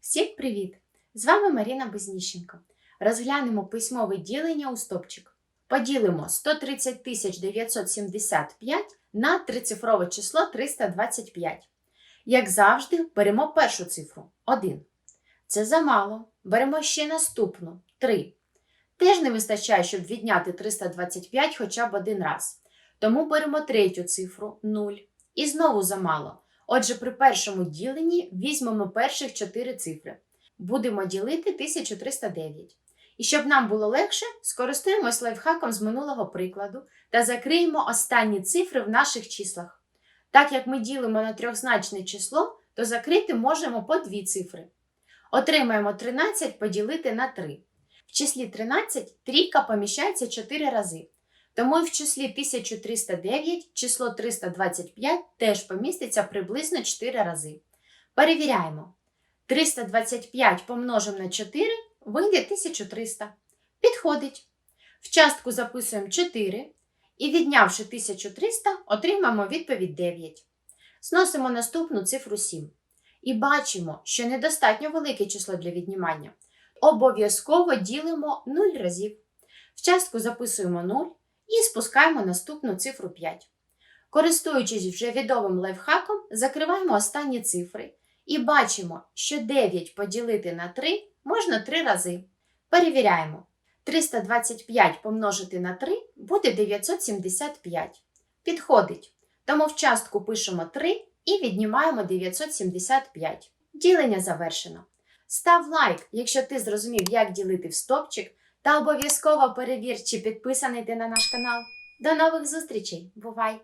Всім привіт! З вами Маріна Безніщенко. Розглянемо письмове ділення у стопчик. Поділимо 130 975 на трицифрове число 325. Як завжди, беремо першу цифру 1. Це замало. Беремо ще наступну 3. Теж не вистачає, щоб відняти 325 хоча б один раз. Тому беремо третю цифру 0. І знову замало. Отже, при першому діленні візьмемо перших 4 цифри. Будемо ділити 1309. І щоб нам було легше, скористаємось лайфхаком з минулого прикладу та закриємо останні цифри в наших числах. Так як ми ділимо на трьохзначне число, то закрити можемо по дві цифри. Отримаємо 13 поділити на 3. В числі 13 трійка поміщається 4 рази. Тому в числі 1309 число 325 теж поміститься приблизно 4 рази. Перевіряємо. 325 помножимо на 4 вийде 1300. Підходить. В частку записуємо 4 і віднявши 1300, отримаємо відповідь 9. Зносимо наступну цифру 7. І бачимо, що недостатньо велике число для віднімання. Обов'язково ділимо 0 разів. В частку записуємо 0 і спускаємо наступну цифру 5. Користуючись вже відомим лайфхаком, закриваємо останні цифри і бачимо, що 9 поділити на 3 можна 3 рази. Перевіряємо. 325 помножити на 3 буде 975. Підходить. Тому в частку пишемо 3 і віднімаємо 975. Ділення завершено. Став лайк, якщо ти зрозумів, як ділити в стопчик, та обов'язково перевір, чи підписаний ти на наш канал. До нових зустрічей! Бувай!